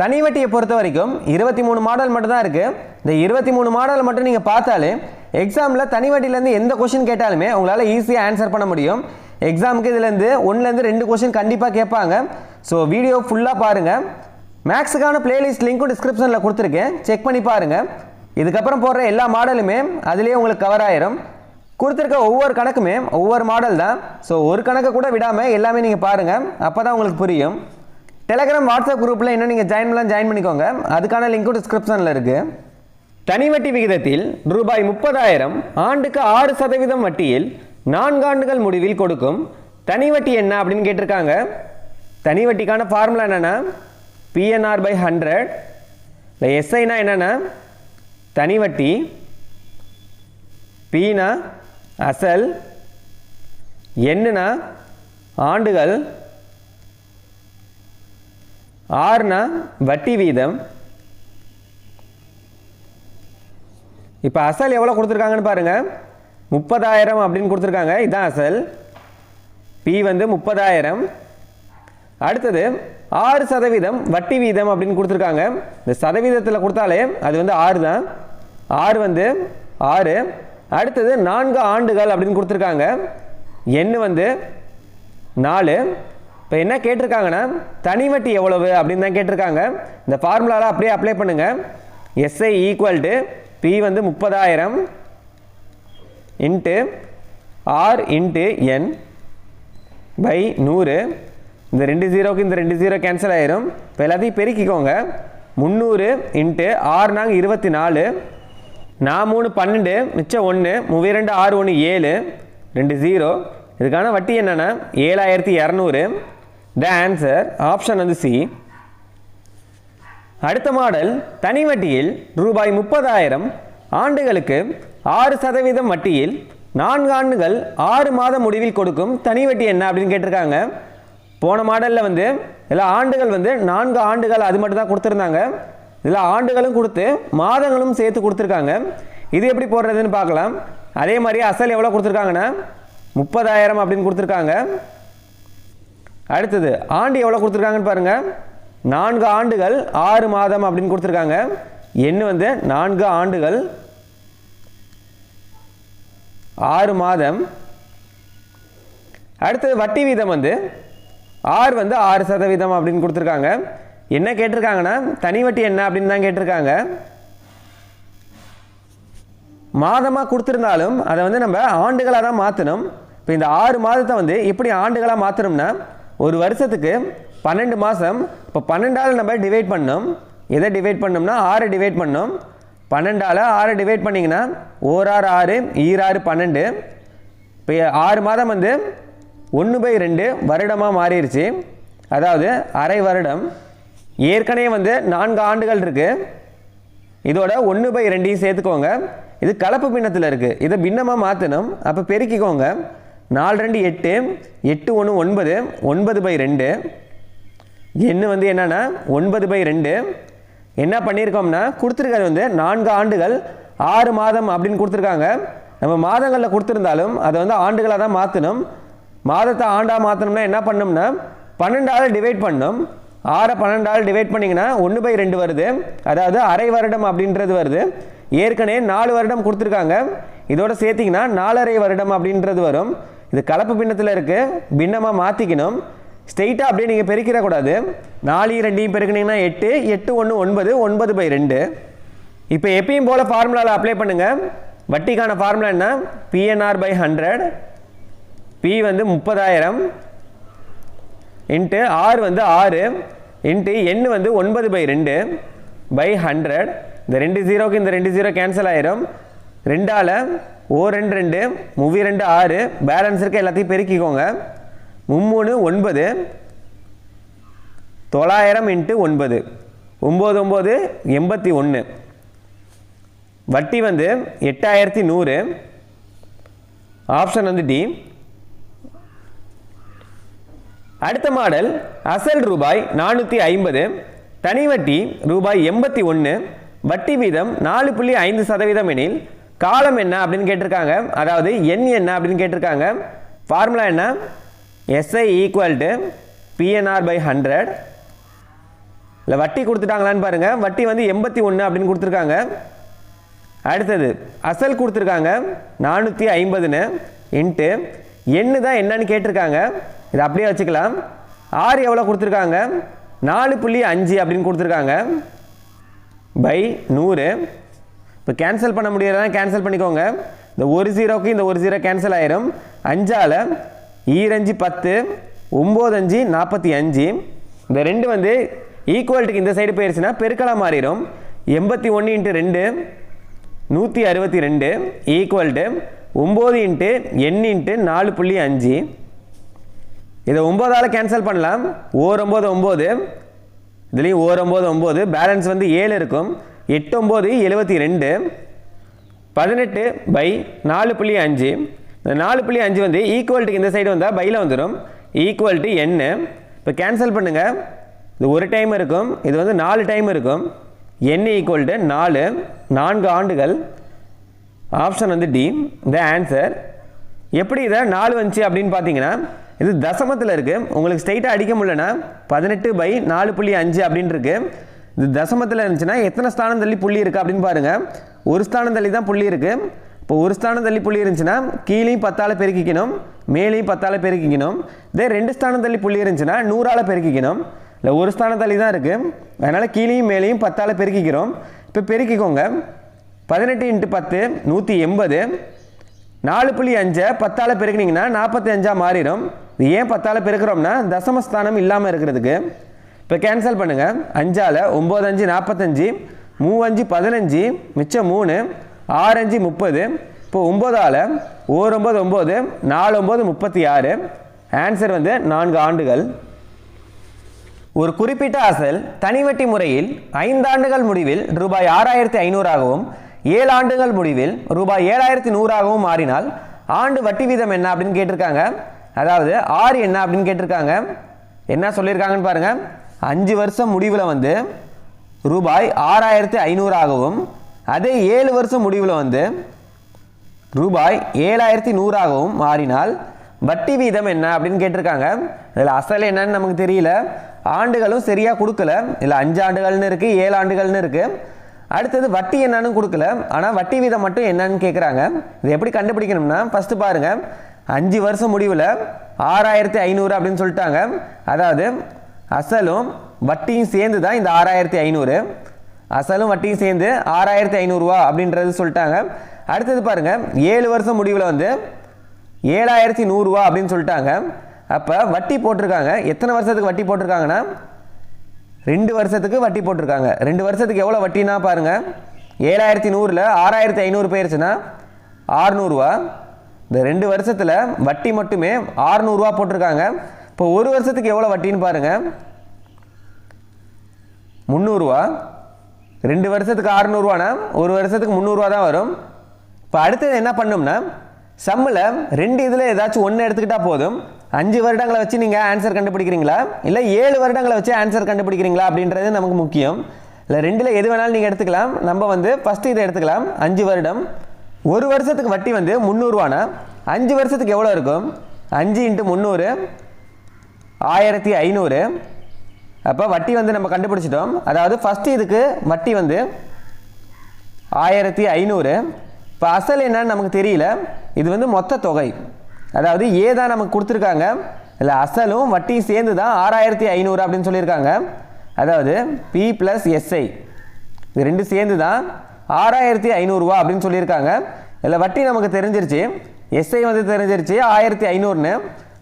தனி வட்டியை பொறுத்த வரைக்கும் இருபத்தி மூணு மாடல் மட்டும் தான் இருக்குது இந்த இருபத்தி மூணு மாடல் மட்டும் நீங்கள் பார்த்தாலே எக்ஸாமில் தனி வட்டியிலேருந்து எந்த கொஷின் கேட்டாலுமே உங்களால் ஈஸியாக ஆன்சர் பண்ண முடியும். எக்ஸாமுக்கு இதுலேருந்து ஒன்றுலேருந்து ரெண்டு கொஷின் கண்டிப்பாக கேட்பாங்க. ஸோ வீடியோ ஃபுல்லாக பாருங்கள் மேக்ஸுக்கான பிளேலிஸ்ட் லிங்க்கும் டிஸ்கிரிப்ஷனில் கொடுத்துருக்கேன். செக் பண்ணி பாருங்கள் இதுக்கப்புறம் போடுற எல்லா மாடலுமே அதுலேயே உங்களுக்கு கவர் ஆயிரும். கொடுத்துருக்க ஒவ்வொரு கணக்குமே ஒவ்வொரு மாடல் தான். ஸோ ஒரு கணக்கை கூட விடாமல் எல்லாமே நீங்கள் பாருங்கள் அப்போ தான் உங்களுக்கு புரியும். டெலகிராம் வாட்ஸ்அப் குரூப்பில் இன்னும் நீங்கள் ஜாயின் பண்ணலாம் ஜாயின் பண்ணிக்கோங்க. அதுக்கான லிங்க்கும் டிஸ்கிரிப்ஷனில் இருக்குது தனி வட்டி விகிதத்தில் ரூபாய் முப்பதாயிரம் ஆண்டுக்கு ஆறு சதவீதம் வட்டியில் நான்காண்டுகள் முடிவில் கொடுக்கும். தனி வட்டி என்ன அப்படின்னு கேட்டிருக்காங்க. தனி வட்டிக்கான ஃபார்முலா என்னென்னா பிஎன்ஆர் பை ஹண்ட்ரட் இல்லை எஸ்ஐனா என்னென்னா தனி வட்டி பீனா அசல் என்னன்னா ஆண்டுகள் ஆர்னா வட்டி வீதம். இப்போ அசல் எவ்வளோ கொடுத்துருக்காங்கன்னு பாருங்கள் முப்பதாயிரம் அப்படின்னு கொடுத்துருக்காங்க. இதுதான் அசல். பி வந்து முப்பதாயிரம். அடுத்தது ஆறு சதவீதம் வட்டி வீதம் அப்படின்னு கொடுத்துருக்காங்க. இந்த சதவீதத்தில் கொடுத்தாலே அது வந்து ஆறு தான். ஆறு வந்து ஆறு. அடுத்தது நான்கு ஆண்டுகள் அப்படின்னு கொடுத்துருக்காங்க. எண்ணு வந்து நாலு. இப்போ என்ன கேட்டிருக்காங்கன்னா தனி வட்டி எவ்வளவு அப்படின்னு தான் கேட்டிருக்காங்க. இந்த ஃபார்முலாவில் அப்படியே அப்ளை பண்ணுங்கள் எஸ்ஐ ஈக்குவல் டு பி வந்து முப்பதாயிரம் into R into N by நூறு. இந்த ரெண்டு ஜீரோக்கு இந்த ரெண்டு ஜீரோ கேன்சல் ஆயிரும். இப்போ எல்லாத்தையும் பெருக்கிக்கோங்க. முந்நூறு இன்ட்டு ஆறு நாங்கள் இருபத்தி நாலு நான் மூணு பன்னெண்டு மிச்சம் ஒன்று மூவி ரெண்டு ஆறு ஒன்று ஏழு. ரெண்டு ஜீரோ இதுக்கான வட்டி என்னென்னா ஏழாயிரத்தி இரநூறு. த ஆன்சர் ஆப்ஷன் வந்து சி அடுத்த மாடல் தனி வட்டியில் ரூபாய் முப்பதாயிரம் ஆண்டுகளுக்கு ஆறு சதவீதம் வட்டியில் நான்கு ஆண்டுகள் ஆறு மாத முடிவில் கொடுக்கும் தனி வட்டி என்ன அப்படின்னு கேட்டிருக்காங்க. போன மாடலில் வந்து இதில் ஆண்டுகள் வந்து நான்கு ஆண்டுகள் அது மட்டும் தான் கொடுத்துருந்தாங்க. இதில் ஆண்டுகளும் கொடுத்து மாதங்களும் சேர்த்து கொடுத்துருக்காங்க. இது எப்படி போடுறதுன்னு பார்க்கலாம். அதே மாதிரி அசல் எவ்வளோ கொடுத்துருக்காங்கன்னா முப்பதாயிரம் அப்படின்னு கொடுத்துருக்காங்க. அடுத்தது ஆண்டு எவ்வளோ கொடுத்துருக்காங்கன்னு பாருங்கள் நான்கு ஆண்டுகள் ஆறு மாதம் அப்படின்னு கொடுத்துருக்காங்க. எண்ணு வந்து? நான்கு ஆண்டுகள் ஆறு மாதம். அடுத்தது வட்டி வீதம் வந்து ஆறு வந்து ஆறு சதவீதம் அப்படின்னு கொடுத்துருக்காங்க. என்ன கேட்டிருக்காங்கன்னா தனி வட்டி என்ன அப்படின்னு தான் கேட்டிருக்காங்க. மாதமாக கொடுத்துருந்தாலும் அதை வந்து நம்ம ஆண்டுகளாக தான் மாற்றணும் இப்போ இந்த ஆறு மாதத்தை வந்து எப்படி ஆண்டுகளாக மாற்றணும்னா ஒரு வருஷத்துக்கு பன்னெண்டு மாதம் இப்போ பன்னெண்டால் நம்ம டிவைட் பண்ணோம். எதை டிவைட் பண்ணோம்னா ஆறு டிவைட் பண்ணோம். பன்னெண்டால் ஆறு டிவைட் பண்ணிங்கன்னா ஓராறு ஆறு ஈராறு பன்னெண்டு. இப்போ ஆறு மாதம் வந்து ஒன்று பை ரெண்டு வருடமாக மாறிடுச்சு அதாவது அரை வருடம். ஏற்கனவே வந்து நான்கு ஆண்டுகள் இருக்குது இதோட ஒன்று பை ரெண்டையும் சேர்த்துக்கோங்க. இது கலப்பு பின்னத்தில் இருக்குது இதை பின்னமாக மாற்றணும் அப்போ பெருக்கிக்கோங்க. நாலு ரெண்டு எட்டு எட்டு ஒன்று ஒன்பது ஒன்பது பை ரெண்டு. எண்ணு வந்து என்னென்னா ஒன்பது பை ரெண்டு. என்ன பண்ணியிருக்கோம்னா கொடுத்துருக்கிறது வந்து நான்கு ஆண்டுகள் ஆறு மாதம் அப்படின்னு கொடுத்துருக்காங்க. நம்ம மாதங்களில் கொடுத்துருந்தாலும் அதை வந்து ஆண்டுகளாக தான் மாற்றணும் மாதத்தை ஆண்டாக மாற்றணும்னா என்ன பண்ணோம்னா பன்னெண்டாவது டிவைட் பண்ணும். ஆறை பன்னெண்டாவது டிவைட் பண்ணிங்கன்னா ஒன்று பை ரெண்டு வருது. அதாவது அரை வருடம் அப்படின்றது வருது. ஏற்கனவே நாலு வருடம் கொடுத்துருக்காங்க. இதோட சேர்த்திங்கன்னா நாலரை வருடம் அப்படின்றது வரும். இது கலப்பு பின்னத்தில் இருக்குது பின்னமாக மாற்றிக்கணும் ஸ்ட்ரெயிட்டாக அப்படியே நீங்கள் பெருக்கிடக்கூடாது நாலு ரெண்டையும் பெருக்கினீங்கன்னா எட்டு எட்டு ஒன்று ஒன்பது ஒன்பது பை ரெண்டு. இப்போ எப்பயும் போல் ஃபார்முலாவில் அப்ளை பண்ணுங்கள் வட்டிக்கான ஃபார்முலா என்ன? பிஎன்ஆர் பை ஹண்ட்ரட் பி வந்து முப்பதாயிரம். இன்ட்டு ஆறு வந்து ஆறு. இன்ட்டு எண் வந்து ஒன்பது பை ரெண்டு. பை ஹண்ட்ரட் இந்த ரெண்டு ஜீரோக்கு இந்த ரெண்டு ஜீரோ கேன்சல் ஆயிரும். ரெண்டால் ஓ ரெண்டு ரெண்டு மூவி ரெண்டு ஆறு பேலன்ஸ் இருக்க எல்லாத்தையும் பெருக்கிக்கோங்க. மும்மூணு ஒன்பது தொள்ளாயிரம் இன்ட்டு ஒன்பது. ஒம்பது ஒம்பது எண்பத்தி ஒன்று வட்டி வந்து எட்டாயிரத்தி நூறு. ஆப்ஷன் வந்து டி அடுத்த மாடல் அசல் ரூபாய் நானூற்றி ஐம்பது தனி வட்டி ரூபாய் எண்பத்தி ஒன்று வட்டி வீதம் நாலு புள்ளி ஐந்து சதவீதம் எனில் காலம் என்ன அப்படின்னு கேட்டிருக்காங்க. அதாவது எண் என்ன அப்படின்னு கேட்டிருக்காங்க. ஃபார்முலா என்ன? SI equal to PNR by hundred இல்லை வட்டி கொடுத்துட்டாங்களான்னு பாருங்கள் வட்டி வந்து எண்பத்தி ஒன்று அப்படின்னு கொடுத்துருக்காங்க. அடுத்தது அசல் கொடுத்துருக்காங்க. நானூற்றி ஐம்பதுன்னு. இன்ட்டு எண்ணு தான் என்னன்னு கேட்டிருக்காங்க. இதை அப்படியே வச்சுக்கலாம். ஆறு எவ்வளோ கொடுத்துருக்காங்க? நாலு புள்ளி அஞ்சு அப்படின்னு கொடுத்துருக்காங்க. பை நூறு. இப்போ கேன்சல் பண்ண முடியறதா கேன்சல் பண்ணிக்கோங்க. இந்த ஒரு ஜீரோக்கு இந்த ஒரு ஜீரோ கேன்சல் ஆயிரும். அஞ்சால் ஈரஞ்சு பத்து ஒம்பது அஞ்சு நாற்பத்தி அஞ்சு. இந்த ரெண்டு வந்து ஈக்குவல்ட்டுக்கு இந்த சைடு போயிருச்சுன்னா பெருக்கலாக மாறிடும் எண்பத்தி ஒன்று இன்ட்டு ரெண்டு நூற்றி அறுபத்தி ரெண்டு ஈக்குவல்ட்டு ஒம்பது இன்ட்டு எண் இன்ட்டு நாலு புள்ளி அஞ்சு. இதை ஒம்போதால் கேன்சல் பண்ணலாம். ஓர் ஒம்பது ஒம்பது. இதுலேயும் ஓர் ஒம்பது ஒம்பது. பேலன்ஸ் வந்து ஏழு இருக்கும். எட்டு ஒம்பது எழுபத்தி ரெண்டு பதினெட்டு பை நாலு புள்ளி அஞ்சு. இந்த நாலு புள்ளி அஞ்சு வந்து ஈக்குவல்ட்டுக்கு இந்த சைடு வந்தால் பையில் வந்துடும் ஈக்குவல் டு இப்போ கேன்சல் பண்ணுங்கள் இது ஒரு டைம் இருக்கும். இது வந்து நாலு டைம் இருக்கும். என் ஈக்குவல் டு நாலு. நான்கு ஆண்டுகள். ஆப்ஷன் வந்து டி த ஆன்சர் எப்படி இதை நாலு வந்துச்சு அப்படின்னு பார்த்தீங்கன்னா இது தசமத்தில் இருக்குது உங்களுக்கு ஸ்ட்ரைட்டாக அடிக்க முடியலன்னா பதினெட்டு பை நாலு புள்ளி அஞ்சு அப்படின்ட்டுருக்கு இது தசமத்தில் இருந்துச்சுன்னா எத்தனை ஸ்தானம் தள்ளி புள்ளி இருக்குது அப்படின்னு பாருங்கள் ஒரு ஸ்தானம் தள்ளி தான் புள்ளி இருக்குது இப்போ ஒரு ஸ்தானம் தள்ளி புள்ளி இருந்துச்சுன்னா கீழையும் பத்தால் பெருக்கிக்கணும் மேலேயும் பத்தால் பெருக்கிக்கணும். இதே ரெண்டு ஸ்தானம் தள்ளி புள்ளி இருந்துச்சுன்னா நூறால் பெருக்கிக்கணும். இல்லை ஒரு ஸ்தானம் தள்ளி தான் இருக்குது அதனால் கீழேயும் மேலேயும் பத்தால் பெருக்கிக்கிறோம். இப்போ பெருக்கிக்கோங்க. பதினெட்டு இன்ட்டு பத்து நூற்றி எண்பது. நாலு புள்ளி அஞ்சை பத்தால் பெருக்கினீங்கன்னா நாற்பத்தி அஞ்சாக மாறிடும். இது ஏன் பத்தால் பெருக்கிறோம்னா தசமஸ்தானம் இல்லாமல் இருக்கிறதுக்கு இப்போ கேன்சல் பண்ணுங்கள் அஞ்சால் ஒம்பது அஞ்சு நாற்பத்தஞ்சு மூவஞ்சு பதினஞ்சு மிச்சம் மூணு ஆறு அஞ்சு முப்பது இப்போ ஒம்பதால் ஓர் ஒம்பது ஒம்பது நாலு ஒம்பது முப்பத்தி ஆறு. ஆன்சர் வந்து நான்கு ஆண்டுகள். ஒரு குறிப்பிட்ட அசல் தனிவட்டி முறையில் ஐந்தாண்டுகள் முடிவில் ரூபாய் ஆறாயிரத்தி ஐநூறாகவும் ஏழு ஆண்டுகள் முடிவில் ரூபாய் ஏழாயிரத்தி நூறாகவும் மாறினால் ஆண்டு வட்டி வீதம் என்ன அப்படின்னு கேட்டிருக்காங்க. அதாவது ஆறு என்ன அப்படின்னு கேட்டிருக்காங்க. என்ன சொல்லியிருக்காங்கன்னு பாருங்கள் அஞ்சு வருஷம் முடிவில் வந்து ரூபாய் ஆறாயிரத்தி ஐநூறாகவும் அதே ஏழு வருஷம் முடிவில் வந்து ரூபாய் ஏழாயிரத்தி நூறாகவும் மாறினால் வட்டி வீதம் என்ன அப்படின்னு கேட்டிருக்காங்க. இதில் அசல் என்னன்னு நமக்கு தெரியல. ஆண்டுகளும் சரியாக கொடுக்கல. இதில் அஞ்சு ஆண்டுகள்னு இருக்குது ஏழு ஆண்டுகள்னு இருக்குது அடுத்தது வட்டி என்னன்னு கொடுக்கல. ஆனால் வட்டி வீதம் மட்டும் என்னன்னு கேட்குறாங்க இது எப்படி கண்டுபிடிக்கணும்னா ஃபஸ்ட்டு பாருங்கள் அஞ்சு வருஷம் முடிவில் ஆறாயிரத்தி ஐநூறு அப்படின்னு சொல்லிட்டாங்க. அதாவது அசலும் வட்டியும் சேர்ந்து தான் இந்த ஆறாயிரத்தி ஐநூறு. அசலும் வட்டியும் சேர்ந்து ஆறாயிரத்தி ஐநூறுரூவா அப்படின்றது சொல்லிட்டாங்க. அடுத்தது பாருங்கள் ஏழு வருஷம் முடிவில் வந்து ஏழாயிரத்தி நூறுரூவா அப்படின்னு சொல்லிட்டாங்க. அப்போ வட்டி போட்டிருக்காங்க. எத்தனை வருஷத்துக்கு வட்டி போட்டிருக்காங்கன்னா? ரெண்டு வருஷத்துக்கு வட்டி போட்டிருக்காங்க. ரெண்டு வருஷத்துக்கு எவ்வளோ வட்டினா பாருங்கள் ஏழாயிரத்தி நூறில் ஆறாயிரத்தி ஐநூறு போயிருச்சுன்னா ஆறுநூறுவா. இந்த ரெண்டு வருஷத்தில் வட்டி மட்டுமே ஆறுநூறுவா போட்டிருக்காங்க. இப்போ ஒரு வருஷத்துக்கு எவ்வளோ வட்டின்னு பாருங்கள் முந்நூறுரூவா ரெண்டு வருஷத்துக்கு அறுநூறுவானா ஒரு வருஷத்துக்கு முந்நூறுரூவா தான் வரும். இப்போ அடுத்தது என்ன பண்ணும்னா சம்மில் ரெண்டு இதில் ஏதாச்சும் ஒன்று எடுத்துக்கிட்டால் போதும். அஞ்சு வருடங்களை வச்சு நீங்கள் ஆன்சர் கண்டுபிடிக்கிறீங்களா? இல்லை ஏழு வருடங்களை வச்சு ஆன்சர் கண்டுபிடிக்கிறீங்களா அப்படின்றது நமக்கு முக்கியம். இல்லை ரெண்டில் எது வேணாலும் நீங்கள் எடுத்துக்கலாம். நம்ம வந்து ஃபஸ்ட்டு இதை எடுத்துக்கலாம். அஞ்சு வருடம். ஒரு வருஷத்துக்கு வட்டி வந்து முந்நூறுவானா? அஞ்சு வருஷத்துக்கு எவ்வளோ இருக்கும்? அஞ்சு இன்ட்டு முந்நூறு. ஆயிரத்தி ஐநூறு. அப்போ வட்டி வந்து நம்ம கண்டுபிடிச்சிட்டோம். அதாவது ஃபஸ்ட்டு இதுக்கு வட்டி வந்து ஆயிரத்தி ஐநூறு. இப்போ அசல் என்னன்னு நமக்கு தெரியல. இது வந்து மொத்த தொகை. அதாவது ஏ தான் நமக்கு கொடுத்துருக்காங்க. இல்லை அசலும் வட்டியும் சேர்ந்து தான் ஆறாயிரத்தி ஐநூறு அப்படின்னு சொல்லியிருக்காங்க. அதாவது பி ப்ளஸ் எஸ்ஐ இது ரெண்டு சேர்ந்து தான் ஆறாயிரத்தி ஐநூறுரூவா அப்படின்னு சொல்லியிருக்காங்க. இதில் வட்டி நமக்கு தெரிஞ்சிருச்சு. எஸ்ஐ வந்து தெரிஞ்சிருச்சு ஆயிரத்தி ஐநூறுன்னு.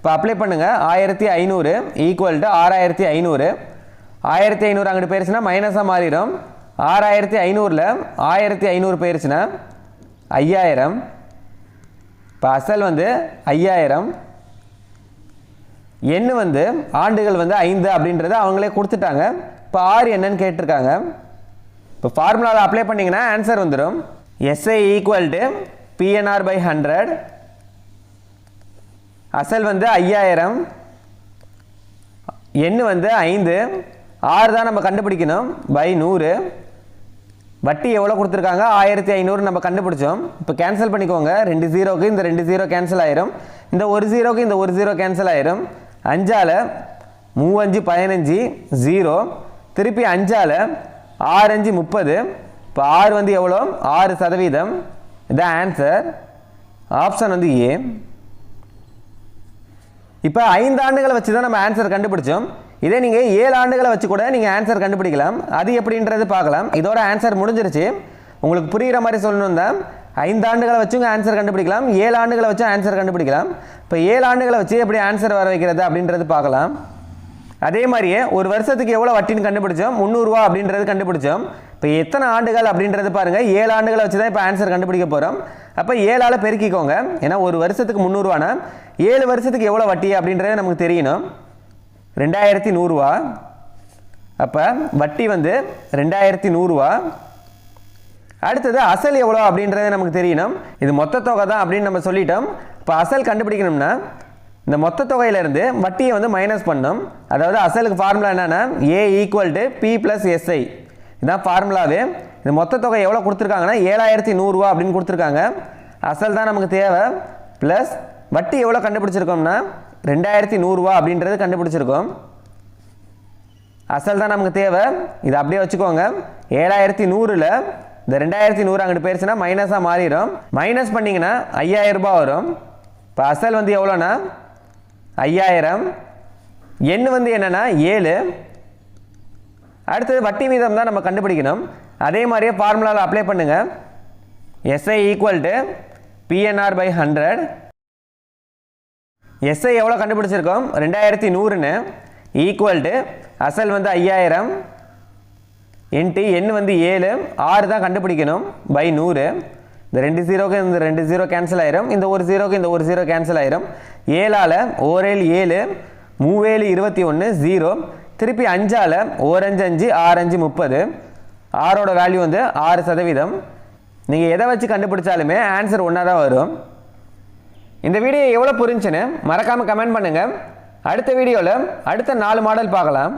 இப்போ அப்ளை பண்ணுங்கள் ஆயிரத்தி ஐநூறு ஈக்குவல் டு ஆறாயிரத்தி ஐநூறு. ஆயிரத்தி ஐநூறு அங்கிட்டு போயிருச்சுன்னா மைனஸாக மாறிடும். ஆறாயிரத்தி ஐநூறில் ஆயிரத்தி ஐநூறு போயிருச்சுன்னா ஐயாயிரம். இப்போ அசல் வந்து ஐயாயிரம். எண் வந்து ஆண்டுகள் வந்து ஐந்து அப்படின்றத அவங்களே கொடுத்துட்டாங்க. இப்போ ஆறு என்னன்னு கேட்டிருக்காங்க. இப்போ ஃபார்முலாவில் அப்ளை பண்ணிங்கன்னா ஆன்சர் வந்துடும் SI equal to PNR by hundred அசல் வந்து ஐயாயிரம் எண் வந்து ஐந்து ஆறு தான் நம்ம கண்டுபிடிக்கணும் பை நூறு. வட்டி எவ்வளோ கொடுத்துருக்காங்க? ஆயிரத்தி ஐநூறு நம்ம கண்டுபிடிச்சோம். இப்போ கேன்சல் பண்ணிக்கோங்க. ரெண்டு ஜீரோக்கு இந்த ரெண்டு ஜீரோ கேன்சல் ஆயிரும். இந்த ஒரு ஜீரோக்கு இந்த ஒரு ஜீரோ கேன்சல் ஆயிரும். அஞ்சால் மூவஞ்சு பதினஞ்சு ஜீரோ. திருப்பி அஞ்சால் ஆறு அஞ்சு முப்பது. இப்போ ஆறு வந்து எவ்வளோ? ஆறு சதவீதம். இதான் ஆன்சர் ஆப்ஷன் வந்து ஏ இப்போ ஐந்து ஆண்டுகளை வச்சு தான் நம்ம ஆன்சர் கண்டுபிடிச்சோம். இதே நீங்கள் ஏழு ஆண்டுகளை வச்சு கூட நீங்கள் ஆன்சர் கண்டுபிடிக்கலாம். அது எப்படின்றது பார்க்கலாம். இதோட ஆன்சர் முடிஞ்சிருச்சு. உங்களுக்கு புரிகிற மாதிரி சொல்லணும் தான். ஐந்து ஆண்டுகளை வச்சுங்க ஆன்சர் கண்டுபிடிக்கலாம். ஏழு ஆண்டுகளை வச்சு ஆன்சர் கண்டுபிடிக்கலாம். இப்போ ஏழு ஆண்டுகளை வச்சு எப்படி ஆன்சர் வர வைக்கிறது அப்படின்றது பார்க்கலாம். அதே மாதிரியே ஒரு வருஷத்துக்கு எவ்வளோ வட்டின்னு கண்டுபிடிச்சோம்? முந்நூறுரூவா அப்படின்றது கண்டுபிடிச்சோம். இப்போ எத்தனை ஆண்டுகள் அப்படின்றது பாருங்கள் ஏழு ஆண்டுகளை வச்சு தான் இப்போ ஆன்சர் கண்டுபிடிக்க போகிறோம் அப்போ ஏழால் பெருக்கிக்கோங்க. ஏன்னா ஒரு வருஷத்துக்கு முந்நூறுவானா? ஏழு வருஷத்துக்கு எவ்வளோ வட்டி அப்படின்றது நமக்கு தெரியணும். ரெண்டாயிரத்தி நூறுரூவா அப்போ வட்டி வந்து ரெண்டாயிரத்தி நூறுரூவா அடுத்தது அசல் எவ்வளோ அப்படின்றது நமக்கு தெரியணும். இது மொத்த தொகை தான் அப்படின்னு நம்ம சொல்லிட்டோம். இப்போ அசல் கண்டுபிடிக்கணும்னா இந்த மொத்த தொகையிலேருந்து வட்டியை வந்து மைனஸ் பண்ணணும். அதாவது அசலுக்கு ஃபார்முலா என்னென்னா A equal to P plus SI இதுதான் ஃபார்முலாவே இந்த மொத்த தொகை எவ்வளோ கொடுத்துருக்காங்கன்னா ஏழாயிரத்தி நூறுரூவா அப்படின்னு கொடுத்துருக்காங்க. அசல் தான் நமக்கு தேவை. ப்ளஸ் வட்டி எவ்வளோ கண்டுபிடிச்சிருக்கோம்னா ரெண்டாயிரத்தி நூறுரூவா அப்படின்றது கண்டுபிடிச்சிருக்கோம். அசல் தான் நமக்கு தேவை. இது அப்படியே வச்சுக்கோங்க. ஏழாயிரத்தி நூறில் இந்த ரெண்டாயிரத்தி நூறு அங்கிட்டு போயிடுச்சுன்னா மைனஸாக மாறிடும். மைனஸ் பண்ணிங்கன்னா ஐயாயிரம் ரூபாய் வரும். இப்போ அசல் வந்து எவ்வளோனா ஐயாயிரம். எண் வந்து என்னென்னா ஏழு. அடுத்தது வட்டி வீதம் தான் நம்ம கண்டுபிடிக்கணும். அதே மாதிரியே ஃபார்முலாவில் அப்ளை பண்ணுங்கள் SI equal to PNR by hundred SI எவ்வளோ கண்டுபிடிச்சிருக்கோம்? ரெண்டாயிரத்தி நூறுன்னு. ஈக்குவல் டு அசல் வந்து ஐயாயிரம். இன்ட்டு எண் வந்து ஏழு. ஆறு தான் கண்டுபிடிக்கணும் பை நூறு. இந்த ரெண்டு ஜீரோக்கு இந்த ரெண்டு ஜீரோ கேன்சல் ஆயிரும். இந்த ஒரு ஜீரோக்கு இந்த ஒரு ஜீரோ கேன்சல் ஆயிரும். ஏழால் ஓரேழு ஏழு மூவேழு இருபத்தி ஒன்று ஜீரோ திருப்பி அஞ்சால் ஒரு அஞ்சு அஞ்சு ஆறு அஞ்சு முப்பது. ஆறோட வேல்யூ வந்து ஆறு சதவீதம். நீங்கள் எதை வச்சு கண்டுபிடிச்சாலுமே ஆன்சர் ஒன்றா தான் வரும். இந்த வீடியோ எவ்வளோ புரிஞ்சுன்னு மறக்காமல் கமெண்ட் பண்ணுங்கள் அடுத்த வீடியோவில் அடுத்த நாலு மாடல் பார்க்கலாம்.